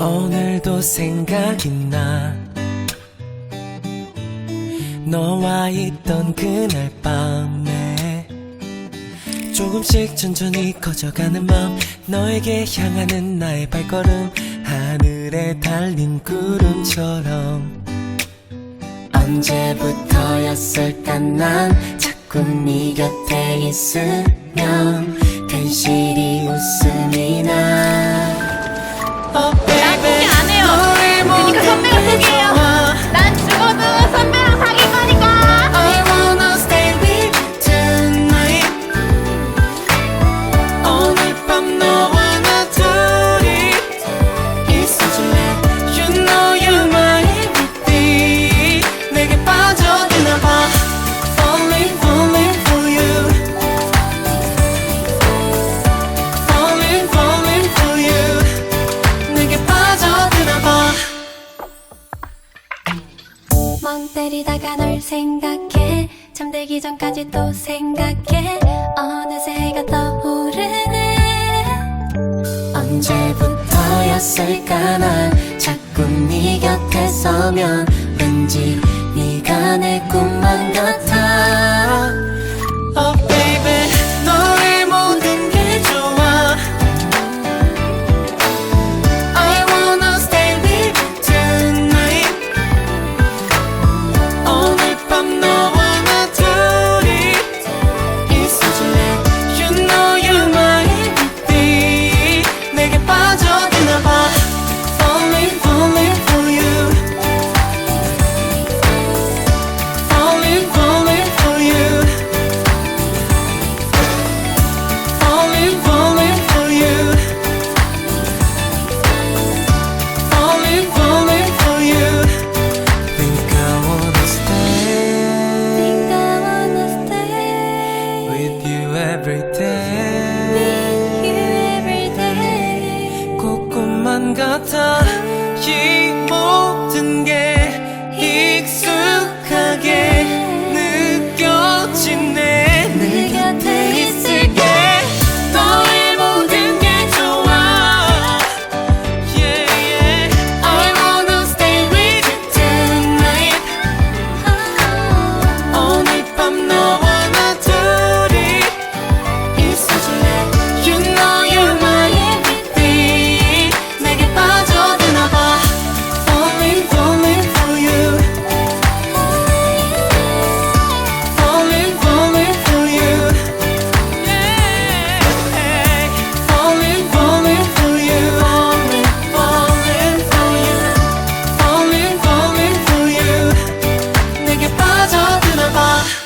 오늘도 생각이 나. 너와 있던 그날 밤에 조금씩 천천히 커져가는 마음 너에게 향하는 나의 발걸음 하늘에 달린 구름처럼 언제부터였을까? 난 자꾸 네 곁에 있으면 괜시리 웃음 멍 때리다가 널 생각해. 잠들기 전까지 또 생각해. 어느새 해가 떠오르네. 언제부터였을까 난 자꾸 네 곁에 서면 왠지 네가 내 꿈만 같아 every day with you every day 꼭 꿈만 같아 이 모든 게 Baba.